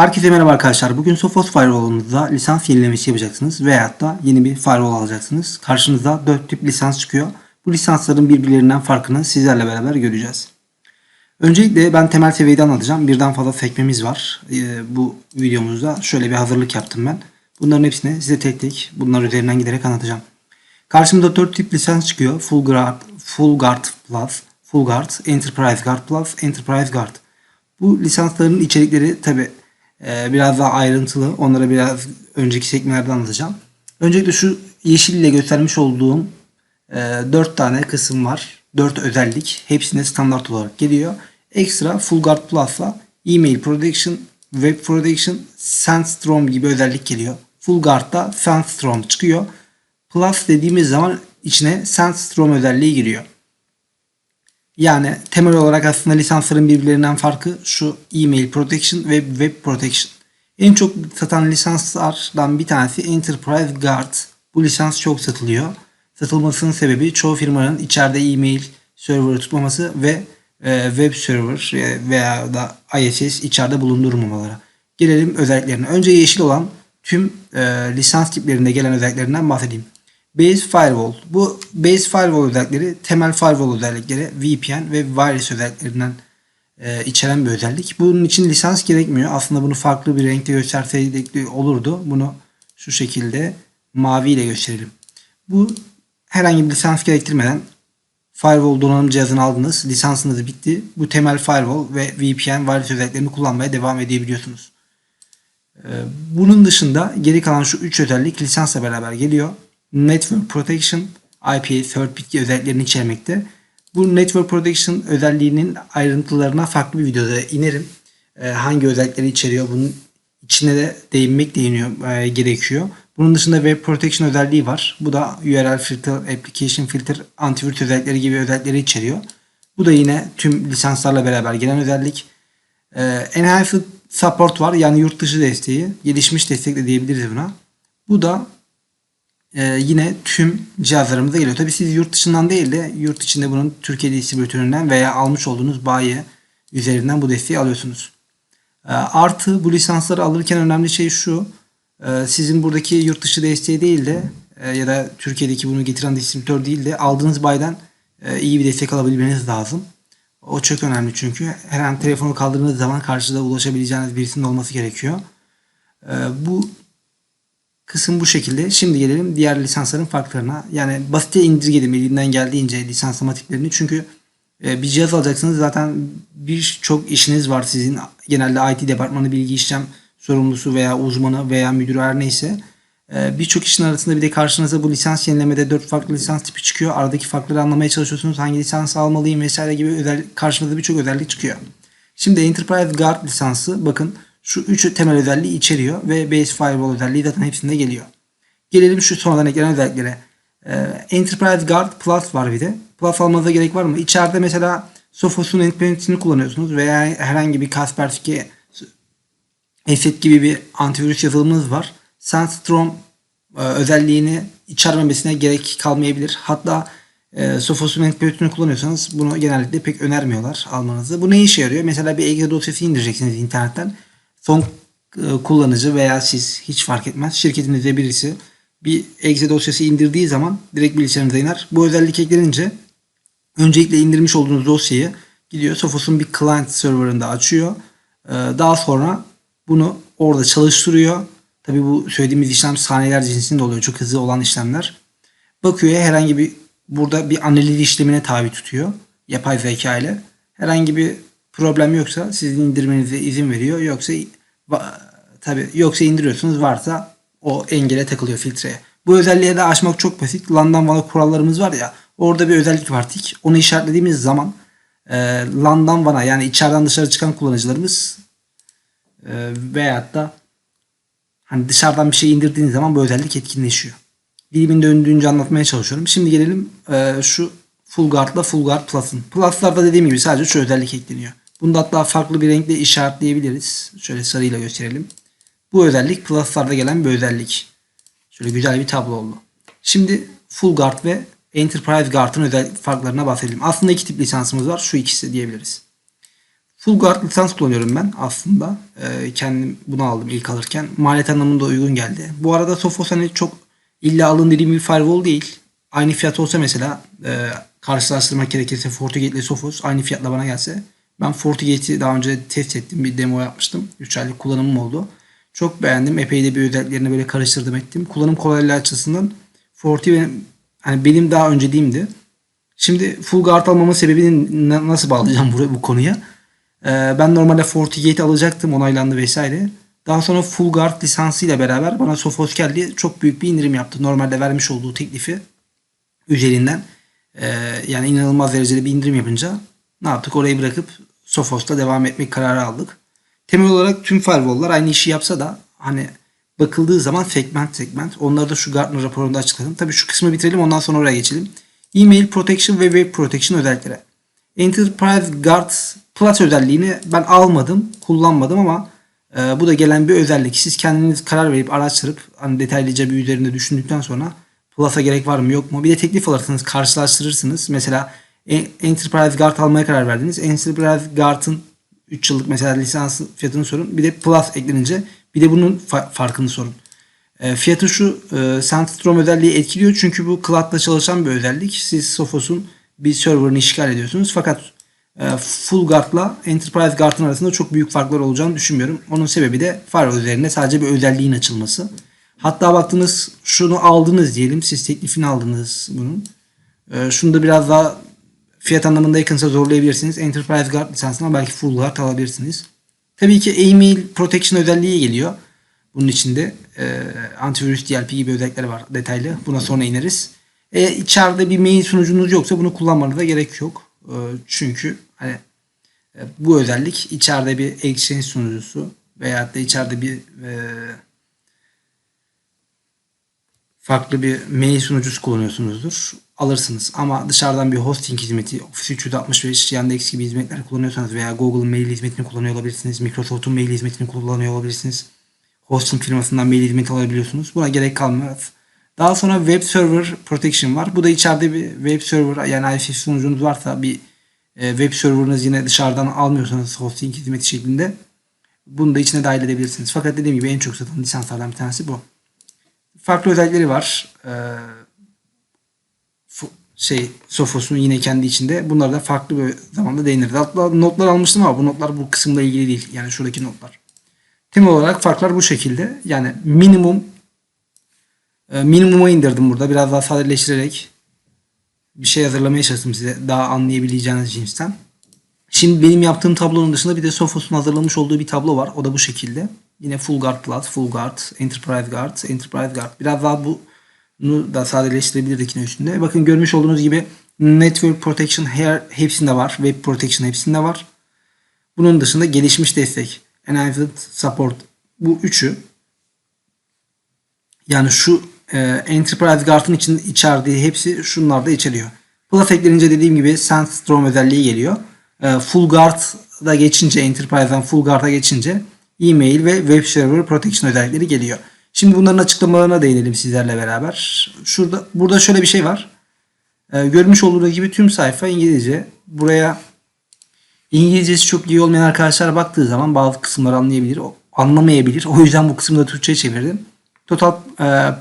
Herkese merhaba arkadaşlar. Bugün Sophos Firewall'unuzda lisans yenilemesi yapacaksınız veyahut da yeni bir firewall alacaksınız. Karşınıza 4 tip lisans çıkıyor. Bu lisansların birbirlerinden farkını sizlerle beraber göreceğiz. Öncelikle ben temel seviyeden anlatacağım. Birden fazla sekmemiz var. Ee, bu videomuzda şöyle bir hazırlık yaptım ben. Bunların hepsini size tek tek bunlar üzerinden giderek anlatacağım. Karşımda 4 tip lisans çıkıyor. Full Guard, Full Guard Plus, Full Guard, Enterprise Guard Plus, Enterprise Guard. Bu lisansların içerikleri tabi biraz daha ayrıntılı. Onlara biraz önceki sekmelerde anlatacağım. Öncelikle şu yeşille göstermiş olduğum 4 tane kısım var. 4 özellik. Hepsine standart olarak geliyor. Ekstra Full Guard Plus'la Email Protection, Web Protection, Sandstorm gibi özellik geliyor. Full Guard'da Sandstorm çıkıyor. Plus dediğimiz zaman içine Sandstorm özelliği giriyor. Yani temel olarak aslında lisansların birbirlerinden farkı şu email protection ve web protection. En çok satan lisanslardan bir tanesi Enterprise Guard. Bu lisans çok satılıyor. Satılmasının sebebi çoğu firmanın içeride email server tutmaması ve e, web server veya da ISS içeride bulundurmamaları. Gelelim özelliklerine. Önce yeşil olan tüm e, lisans tiplerinde gelen özelliklerinden bahsedeyim. Base Firewall. Bu Base Firewall özellikleri temel firewall özellikleri VPN ve wireless özelliklerinden e, içeren bir özellik. Bunun için lisans gerekmiyor. Aslında bunu farklı bir renkte gösterseydik olurdu. Bunu şu şekilde mavi ile gösterelim. Bu herhangi bir lisans gerektirmeden firewall donanım cihazını aldınız. Lisansınız bitti. Bu temel firewall ve VPN wireless özelliklerini kullanmaya devam edebiliyorsunuz. E, bunun dışında geri kalan şu 3 özellik lisansla beraber geliyor. Network Protection IP Third Party özelliklerini içermekte. Bu Network Protection özelliğinin ayrıntılarına farklı bir videoda inerim. Ee, hangi özellikleri içeriyor bunun içine de değinmek değiniyor e, gerekiyor. Bunun dışında Web Protection özelliği var. Bu da URL Filter, Application Filter, antivirüs özellikleri gibi özellikleri içeriyor. Bu da yine tüm lisanslarla beraber gelen özellik. Ee, Enhanced Support var yani yurt dışı desteği. Gelişmiş destek de diyebiliriz buna. Bu da e, yine tüm cihazlarımıza geliyor. Tabii siz yurt dışından değil de yurt içinde bunun Türkiye distribütöründen veya almış olduğunuz bayi üzerinden bu desteği alıyorsunuz. E, artı bu lisansları alırken önemli şey şu. E, sizin buradaki yurt dışı desteği değil de e, ya da Türkiye'deki bunu getiren distribütör değil de aldığınız baydan e, iyi bir destek alabilmeniz lazım. O çok önemli çünkü her an telefonu kaldırdığınız zaman karşıda ulaşabileceğiniz birisinin olması gerekiyor. Bu kısım bu şekilde. Şimdi gelelim diğer lisansların farklarına. Yani basite indirgedim elinden geldiğince lisanslama tiplerini. Çünkü e, bir cihaz alacaksınız zaten birçok işiniz var sizin. Genelde IT departmanı bilgi işlem sorumlusu veya uzmanı veya müdürü her neyse. E, birçok işin arasında bir de karşınıza bu lisans yenilemede 4 farklı lisans tipi çıkıyor. Aradaki farkları anlamaya çalışıyorsunuz. Hangi lisans almalıyım vesaire gibi özellik, karşınıza birçok özellik çıkıyor. Şimdi Enterprise Guard lisansı bakın şu üç temel özelliği içeriyor ve Base Firewall özelliği zaten hepsinde geliyor. Gelelim şu sonradan eklenen özelliklere. Ee, Enterprise Guard Plus var bir de. Plus almanıza gerek var mı? İçeride mesela Sophos'un endpoint'ini kullanıyorsunuz veya herhangi bir Kaspersky Asset gibi bir antivirüs yazılımınız var. Sandstorm e, özelliğini içermemesine gerek kalmayabilir. Hatta e, Sophos'un endpoint'ini kullanıyorsanız bunu genellikle pek önermiyorlar almanızı. Bu ne işe yarıyor? Mesela bir exe dosyası indireceksiniz internetten son e, kullanıcı veya siz hiç fark etmez şirketinizde birisi bir exe dosyası indirdiği zaman direkt bilgisayarınıza iner. Bu özellik eklenince öncelikle indirmiş olduğunuz dosyayı gidiyor Sophos'un bir client serverında açıyor. E, daha sonra bunu orada çalıştırıyor. Tabi bu söylediğimiz işlem saniyeler cinsinde oluyor. Çok hızlı olan işlemler. Bakıyor herhangi bir burada bir analiz işlemine tabi tutuyor. Yapay zeka ile. Herhangi bir problem yoksa sizin indirmenize izin veriyor. Yoksa tabi yoksa indiriyorsunuz varsa o engele takılıyor filtreye. Bu özelliğe de açmak çok basit. LAN'dan vana kurallarımız var ya. Orada bir özellik var tik. Onu işaretlediğimiz zaman e, LAN'dan vana yani içeriden dışarı çıkan kullanıcılarımız e, veyahut da hani dışarıdan bir şey indirdiğiniz zaman bu özellik etkinleşiyor. Dilimin döndüğünce anlatmaya çalışıyorum. Şimdi gelelim e, şu Full Guard'la Full Guard Plus'ın. Plus'larda dediğim gibi sadece şu özellik ekleniyor. Bunu da hatta farklı bir renkle işaretleyebiliriz. Şöyle sarıyla gösterelim. Bu özellik Plus'larda gelen bir özellik. Şöyle güzel bir tablo oldu. Şimdi Full Guard ve Enterprise Guard'ın özel farklarına bahsedelim. Aslında iki tip lisansımız var. Şu ikisi diyebiliriz. Full Guard lisans kullanıyorum ben aslında. Ee, kendim bunu aldım ilk alırken. Maliyet anlamında uygun geldi. Bu arada Sophos hani çok illa alın dediğim bir firewall değil. Aynı fiyat olsa mesela e, karşılaştırmak gerekirse FortiGate ile Sophos aynı fiyatla bana gelse ben FortiGate'i daha önce test ettim. Bir demo yapmıştım. 3 aylık kullanımım oldu. Çok beğendim. Epey de bir özelliklerini böyle karıştırdım ettim. Kullanım kolaylığı açısından Forti benim, hani benim daha önceliğimdi. Şimdi full guard almamın sebebini na- nasıl bağlayacağım buraya, bu konuya? Ee, ben normalde FortiGate alacaktım onaylandı vesaire. Daha sonra full guard lisansıyla beraber bana Sophos geldi. Çok büyük bir indirim yaptı. Normalde vermiş olduğu teklifi üzerinden ee, yani inanılmaz derecede bir indirim yapınca ne yaptık? Orayı bırakıp Sophos'ta devam etmek kararı aldık. Temel olarak tüm firewall'lar aynı işi yapsa da hani bakıldığı zaman segment segment. Onları da şu Gartner raporunda açıkladım. Tabii şu kısmı bitirelim ondan sonra oraya geçelim. Email protection ve web protection özellikleri. Enterprise Guard Plus özelliğini ben almadım, kullanmadım ama e, bu da gelen bir özellik. Siz kendiniz karar verip araştırıp hani detaylıca bir üzerinde düşündükten sonra Plus'a gerek var mı yok mu? Bir de teklif alırsınız, karşılaştırırsınız. Mesela Enterprise Guard almaya karar verdiniz. Enterprise Guard'ın 3 yıllık mesela lisans fiyatını sorun. Bir de Plus eklenince bir de bunun fa- farkını sorun. E, fiyatı şu e, Sandstrom özelliği etkiliyor çünkü bu cloud'da çalışan bir özellik. Siz Sophos'un bir serverını işgal ediyorsunuz. Fakat e, Full Guard'la Enterprise Guard'ın arasında çok büyük farklar olacağını düşünmüyorum. Onun sebebi de firewall üzerinde sadece bir özelliğin açılması. Hatta baktınız şunu aldınız diyelim. Siz teklifini aldınız bunun. E, şunu da biraz daha fiyat anlamında yakınsa zorlayabilirsiniz. Enterprise Guard lisansına belki Full Guard alabilirsiniz. Tabii ki email protection özelliği geliyor. Bunun içinde e, antivirüs DLP gibi özellikleri var detaylı. Buna sonra ineriz. E, içeride bir mail sunucunuz yoksa bunu kullanmanıza gerek yok. E, çünkü hani e, bu özellik içeride bir Exchange sunucusu veyahut da içeride bir e, farklı bir mail sunucusu kullanıyorsunuzdur. Alırsınız. Ama dışarıdan bir hosting hizmeti, Office 365, Yandex gibi hizmetler kullanıyorsanız veya Google'ın mail hizmetini kullanıyor olabilirsiniz. Microsoft'un mail hizmetini kullanıyor olabilirsiniz. Hosting firmasından mail hizmeti alabiliyorsunuz. Buna gerek kalmaz. Daha sonra Web Server Protection var. Bu da içeride bir web server yani IPv sunucunuz varsa bir e, web serverınız yine dışarıdan almıyorsanız hosting hizmeti şeklinde bunu da içine dahil edebilirsiniz. Fakat dediğim gibi en çok satılan lisanslardan bir tanesi bu. Farklı özellikleri var. Ee, şey Sophos'un yine kendi içinde. Bunlar da farklı bir zamanda değiniriz. Hatta notlar almıştım ama bu notlar bu kısımla ilgili değil. Yani şuradaki notlar. Temel olarak farklar bu şekilde. Yani minimum e, minimuma indirdim burada. Biraz daha sadeleştirerek bir şey hazırlamaya çalıştım size. Daha anlayabileceğiniz cinsten. Şimdi benim yaptığım tablonun dışında bir de Sophos'un hazırlamış olduğu bir tablo var. O da bu şekilde. Yine Full Guard Plus, Full Guard, Enterprise Guard, Enterprise Guard. Biraz daha bunu da sadeleştirebilirdik yine üstünde. Bakın görmüş olduğunuz gibi Network Protection her, hepsinde var. Web Protection hepsinde var. Bunun dışında gelişmiş destek. Enhanced Support. Bu üçü. Yani şu e, Enterprise Guard'ın için içerdiği hepsi şunlar da içeriyor. Plus eklenince dediğim gibi Sandstorm özelliği geliyor. E, Full Guard'da geçince Enterprise'dan Full Guard'a geçince e-mail ve Web Server Protection özellikleri geliyor. Şimdi bunların açıklamalarına değinelim sizlerle beraber. Şurada burada şöyle bir şey var. E, görmüş olduğunuz gibi tüm sayfa İngilizce. Buraya İngilizcesi çok iyi olmayan arkadaşlar baktığı zaman bazı kısımları anlayabilir, anlamayabilir. O yüzden bu kısmı da Türkçe'ye çevirdim. Total e,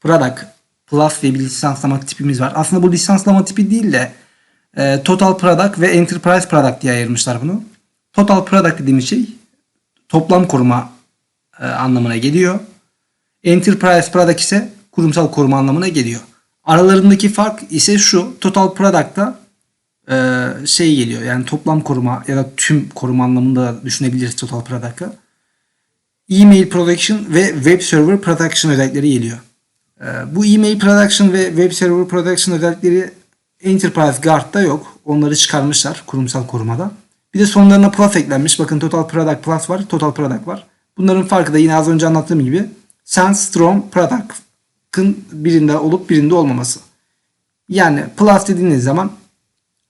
Product Plus diye bir lisanslama tipimiz var. Aslında bu lisanslama tipi değil de e, Total Product ve Enterprise Product diye ayırmışlar bunu. Total Product dediğimiz şey toplam koruma e, anlamına geliyor. Enterprise Product ise kurumsal koruma anlamına geliyor. Aralarındaki fark ise şu. Total Product'ta e, şey geliyor. Yani toplam koruma ya da tüm koruma anlamında düşünebiliriz Total Product'ı. E-mail Protection ve Web Server Protection özellikleri geliyor. E, bu e-mail Protection ve Web Server Protection özellikleri Enterprise Guard'da yok. Onları çıkarmışlar kurumsal korumada. Bir de sonlarına Plus eklenmiş. Bakın Total Product Plus var, Total Product var. Bunların farkı da yine az önce anlattığım gibi Sandstorm Product'ın birinde olup birinde olmaması. Yani Plus dediğiniz zaman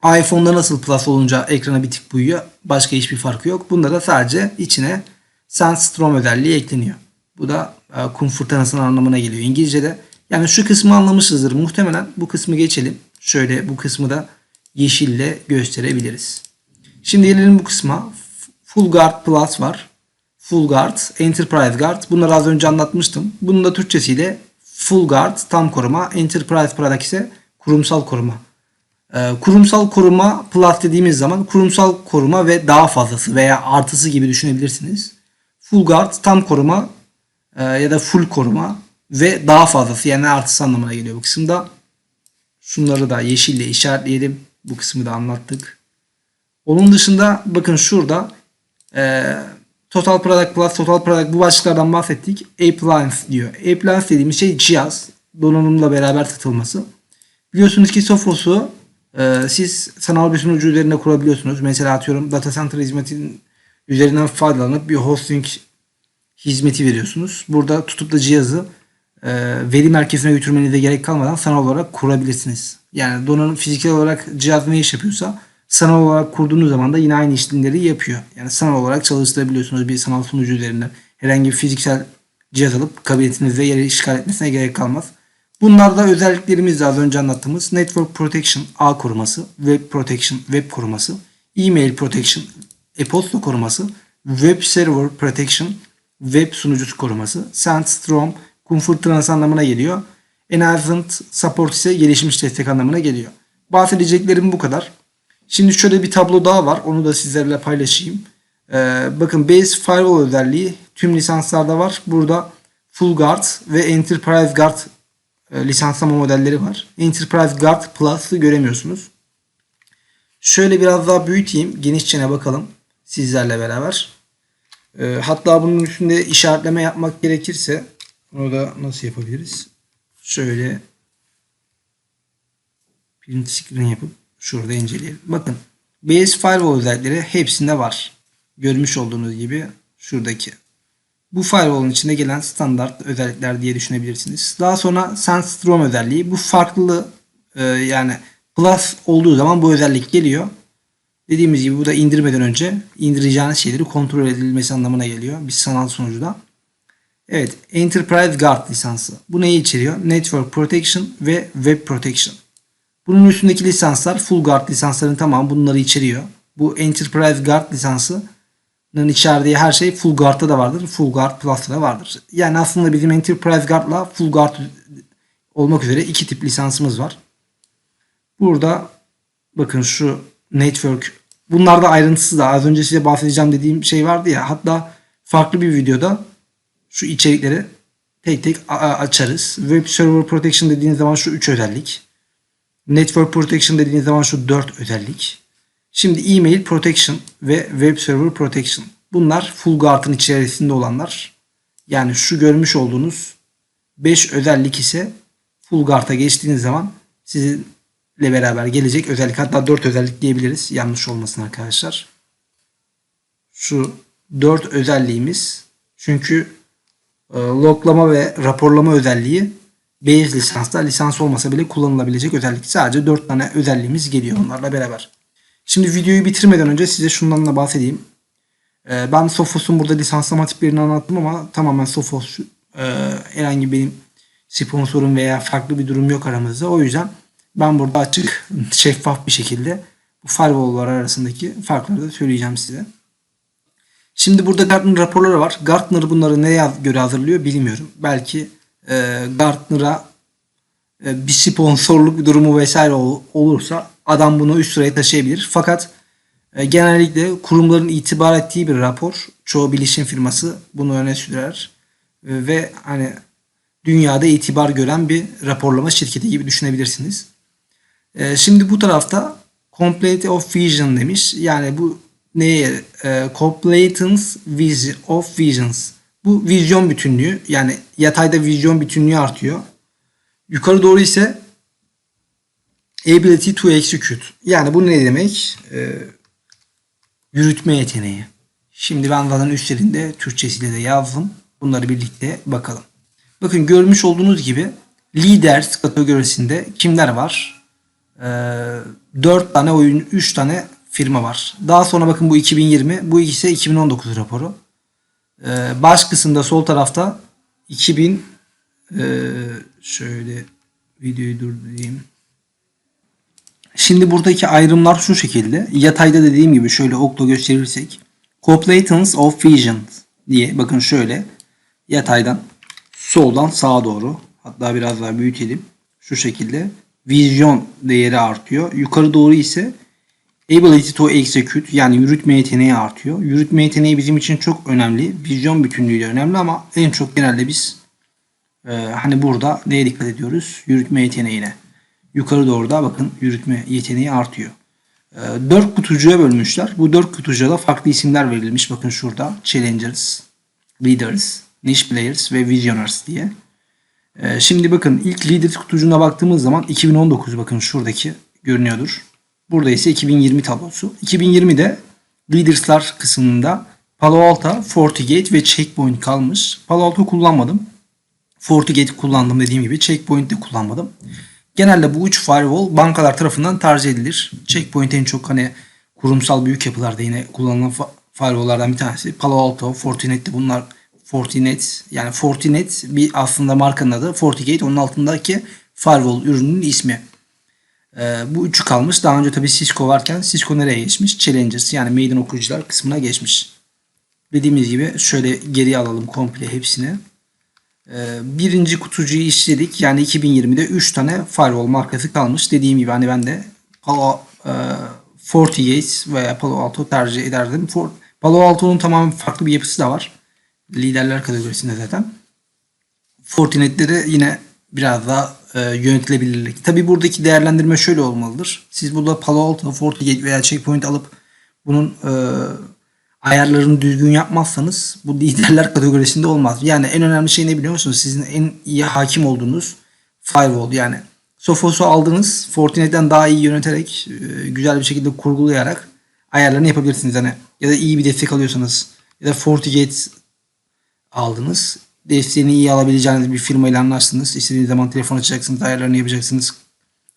iPhone'da nasıl Plus olunca ekrana bir tık buyuyor. Başka hiçbir farkı yok. Bunda da sadece içine Sandstorm özelliği ekleniyor. Bu da e, kum anlamına geliyor İngilizce'de. Yani şu kısmı anlamışızdır. Muhtemelen bu kısmı geçelim. Şöyle bu kısmı da yeşille gösterebiliriz. Şimdi gelelim bu kısma. Full Guard Plus var. Full Guard, Enterprise Guard. Bunları az önce anlatmıştım. Bunun da Türkçesiyle Full Guard tam koruma, Enterprise Product ise kurumsal koruma. Ee, kurumsal koruma plus dediğimiz zaman kurumsal koruma ve daha fazlası veya artısı gibi düşünebilirsiniz. Full Guard tam koruma e, ya da full koruma ve daha fazlası yani artısı anlamına geliyor bu kısımda. Şunları da yeşille işaretleyelim. Bu kısmı da anlattık. Onun dışında bakın şurada e, Total Product Plus, Total Product bu başlıklardan bahsettik. Appliance diyor. Appliance dediğimiz şey cihaz. Donanımla beraber satılması. Biliyorsunuz ki Sophos'u e, siz sanal bir sunucu üzerinde kurabiliyorsunuz. Mesela atıyorum data center hizmetinin üzerinden faydalanıp bir hosting hizmeti veriyorsunuz. Burada tutup da cihazı e, veri merkezine götürmenize gerek kalmadan sanal olarak kurabilirsiniz. Yani donanım fiziksel olarak cihaz ne iş yapıyorsa sanal olarak kurduğunuz zaman da yine aynı işlemleri yapıyor. Yani sanal olarak çalıştırabiliyorsunuz bir sanal sunucu üzerinden. Herhangi bir fiziksel cihaz alıp kabinetinizde yeri işgal etmesine gerek kalmaz. Bunlarda özelliklerimiz de az önce anlattığımız Network Protection ağ koruması, Web Protection web koruması, Email Protection e-posta koruması, Web Server Protection web sunucusu koruması, Sandstorm Comfort Trans anlamına geliyor. Enhanced Support ise gelişmiş destek anlamına geliyor. Bahsedeceklerim bu kadar. Şimdi şöyle bir tablo daha var. Onu da sizlerle paylaşayım. Ee, bakın Base Firewall özelliği tüm lisanslarda var. Burada Full Guard ve Enterprise Guard e, lisanslama modelleri var. Enterprise Guard Plus'ı göremiyorsunuz. Şöyle biraz daha büyüteyim. Genişçene bakalım sizlerle beraber. E, hatta bunun üstünde işaretleme yapmak gerekirse onu da nasıl yapabiliriz? Şöyle print screen yapıp şurada inceleyelim. Bakın base firewall özellikleri hepsinde var. Görmüş olduğunuz gibi şuradaki. Bu firewall'un içinde gelen standart özellikler diye düşünebilirsiniz. Daha sonra Sandstorm özelliği. Bu farklı e, yani plus olduğu zaman bu özellik geliyor. Dediğimiz gibi bu da indirmeden önce indireceğiniz şeyleri kontrol edilmesi anlamına geliyor. Bir sanal sunucuda. Evet, Enterprise Guard lisansı. Bu neyi içeriyor? Network Protection ve Web Protection. Bunun üstündeki lisanslar Full Guard lisansların tamamı bunları içeriyor. Bu Enterprise Guard lisansının içerdiği her şey Full Guard'da da vardır. Full Guard Plus'ta da vardır. Yani aslında bizim Enterprise Guard'la Full Guard olmak üzere iki tip lisansımız var. Burada bakın şu network bunlarda ayrıntısı da az önce size bahsedeceğim dediğim şey vardı ya hatta farklı bir videoda şu içerikleri tek tek açarız. Web Server Protection dediğiniz zaman şu üç özellik. Network Protection dediğiniz zaman şu 4 özellik. Şimdi Email Protection ve Web Server Protection. Bunlar Full Guard'ın içerisinde olanlar. Yani şu görmüş olduğunuz 5 özellik ise Full Guard'a geçtiğiniz zaman sizinle beraber gelecek özellik. Hatta 4 özellik diyebiliriz. Yanlış olmasın arkadaşlar. Şu 4 özelliğimiz çünkü e, loglama ve raporlama özelliği base lisansta lisans olmasa bile kullanılabilecek özellik. Sadece 4 tane özelliğimiz geliyor onlarla beraber. Şimdi videoyu bitirmeden önce size şundan da bahsedeyim. Ee, ben Sophos'un burada lisanslama tiplerini anlattım ama tamamen Sophos e, herhangi benim sponsorum veya farklı bir durum yok aramızda. O yüzden ben burada açık, şeffaf bir şekilde bu firewall'lar arasındaki farkları da söyleyeceğim size. Şimdi burada Gartner raporları var. Gartner bunları neye göre hazırlıyor bilmiyorum. Belki e, Gartner'a e, bir sponsorluk bir durumu vesaire ol, olursa adam bunu üst sıraya taşıyabilir. Fakat e, genellikle kurumların itibar ettiği bir rapor. Çoğu bilişim firması bunu öne sürer. E, ve hani dünyada itibar gören bir raporlama şirketi gibi düşünebilirsiniz. E, şimdi bu tarafta Complete of Vision demiş. Yani bu neye? E, Completance of Visions. Bu vizyon bütünlüğü yani yatayda vizyon bütünlüğü artıyor. Yukarı doğru ise ability to execute. Yani bu ne demek? Ee, yürütme yeteneği. Şimdi ben zaten üstlerinde Türkçesiyle de yazdım. Bunları birlikte bakalım. Bakın görmüş olduğunuz gibi leaders kategorisinde kimler var? Ee, 4 tane oyun, 3 tane firma var. Daha sonra bakın bu 2020, bu ikisi 2019 raporu. Ee, baş kısımda sol tarafta 2000 e, şöyle videoyu durdurayım. Şimdi buradaki ayrımlar şu şekilde. Yatayda dediğim gibi şöyle okla gösterirsek Completance of Vision diye bakın şöyle yataydan soldan sağa doğru hatta biraz daha büyütelim. Şu şekilde vizyon değeri artıyor. Yukarı doğru ise ability to execute yani yürütme yeteneği artıyor. Yürütme yeteneği bizim için çok önemli. Vizyon bütünlüğü de önemli ama en çok genelde biz e, hani burada neye dikkat ediyoruz? Yürütme yeteneğine. Yukarı doğru da bakın yürütme yeteneği artıyor. E, dört kutucuğa bölmüşler. Bu dört kutucuğa da farklı isimler verilmiş. Bakın şurada Challengers, Leaders, Niche Players ve Visionaries diye. Ee, Şimdi bakın ilk Leaders kutucuğuna baktığımız zaman 2019 bakın şuradaki görünüyordur. Burada ise 2020 tablosu. 2020'de Leaders'lar kısmında Palo Alto, FortiGate ve Checkpoint kalmış. Palo Alto kullanmadım. FortiGate kullandım dediğim gibi. Checkpoint de kullanmadım. Genelde bu üç firewall bankalar tarafından tercih edilir. Checkpoint en çok hani kurumsal büyük yapılarda yine kullanılan firewall'lardan bir tanesi. Palo Alto, Fortinet de bunlar Fortinet yani Fortinet bir aslında markanın adı. FortiGate onun altındaki firewall ürünün ismi. Ee, bu üçü kalmış. Daha önce tabii Cisco varken Cisco nereye geçmiş? Challengers yani meydan okuyucular kısmına geçmiş. Dediğimiz gibi şöyle geriye alalım komple hepsini. Ee, birinci kutucuyu işledik. Yani 2020'de 3 tane firewall markası kalmış. Dediğim gibi hani ben de Palo, e, FortiGate veya Palo Alto tercih ederdim. Palo Alto'nun tamamen farklı bir yapısı da var. Liderler kategorisinde zaten. Fortinet'te de yine biraz daha e, yönetilebilirlik. Tabi buradaki değerlendirme şöyle olmalıdır. Siz burada Palo Alto, FortiGate veya Checkpoint alıp bunun e, ayarlarını düzgün yapmazsanız bu liderler kategorisinde olmaz. Yani en önemli şey ne biliyor musunuz? Sizin en iyi hakim olduğunuz firewall yani Sophos'u aldınız Fortinet'ten daha iyi yöneterek e, güzel bir şekilde kurgulayarak ayarlarını yapabilirsiniz. Yani ya da iyi bir destek alıyorsanız ya da FortiGate aldınız. Desteğini iyi alabileceğiniz bir firmayla anlaştınız. İstediğiniz zaman telefon açacaksınız, ayarlarını yapacaksınız.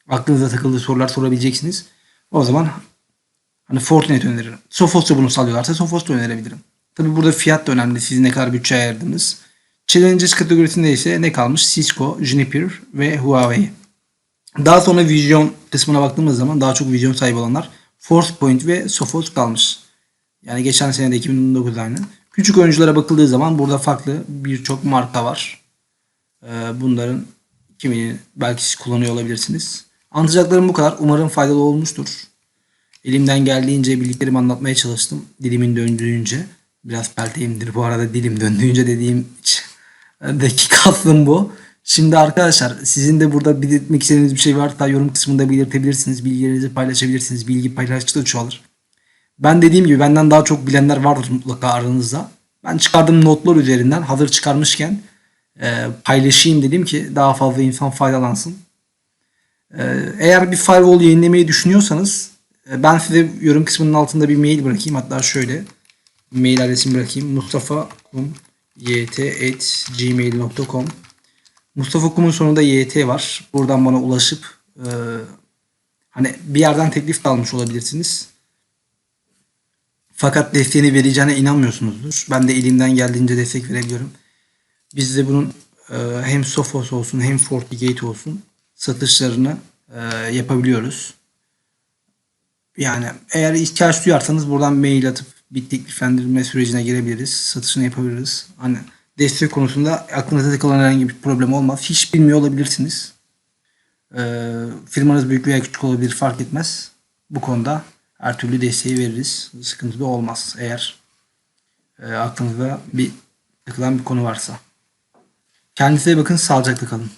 Aklınıza takıldığı sorular sorabileceksiniz. O zaman hani Fortinet öneririm. Sophos da bunu sağlıyorlarsa Sophos da önerebilirim. Tabi burada fiyat da önemli. Siz ne kadar bütçe ayırdınız. Challenges kategorisinde ise ne kalmış? Cisco, Juniper ve Huawei. Daha sonra vizyon kısmına baktığımız zaman daha çok vizyon sahibi olanlar ForcePoint ve Sophos kalmış. Yani geçen sene de 2019 aynı. Küçük oyunculara bakıldığı zaman burada farklı birçok marka var. Ee, Bunların kimini belki siz kullanıyor olabilirsiniz. Anlatacaklarım bu kadar. Umarım faydalı olmuştur. Elimden geldiğince bildiklerimi anlatmaya çalıştım. Dilimin döndüğünce. Biraz pelteyimdir bu arada dilim döndüğünce dediğim deki kastım bu. Şimdi arkadaşlar sizin de burada belirtmek istediğiniz bir şey varsa yorum kısmında belirtebilirsiniz. Bilgilerinizi paylaşabilirsiniz. Bilgi paylaştıkça çoğalır. Ben dediğim gibi benden daha çok bilenler vardır mutlaka aranızda. Ben çıkardığım notlar üzerinden hazır çıkarmışken e, paylaşayım dedim ki daha fazla insan faydalansın. E, eğer bir firewall yayınlamayı düşünüyorsanız e, ben size yorum kısmının altında bir mail bırakayım. Hatta şöyle mail adresimi bırakayım. mustafa.kum.yt.gmail.com Mustafa Kum'un sonunda YT var. Buradan bana ulaşıp e, hani bir yerden teklif de almış olabilirsiniz. Fakat desteğini vereceğine inanmıyorsunuzdur. Ben de elimden geldiğince destek verebiliyorum. Biz de bunun e, hem Sophos olsun hem FortiGate olsun satışlarını e, yapabiliyoruz. Yani eğer ihtiyaç duyarsanız buradan mail atıp bir tekliflendirme sürecine girebiliriz. Satışını yapabiliriz. Hani destek konusunda aklınıza takılan herhangi bir problem olmaz. Hiç bilmiyor olabilirsiniz. Ee, firmanız büyük veya küçük olabilir fark etmez. Bu konuda her türlü desteği veririz. Sıkıntı da olmaz eğer e, aklınızda bir takılan bir konu varsa. Kendinize bakın, sağlıcakla kalın.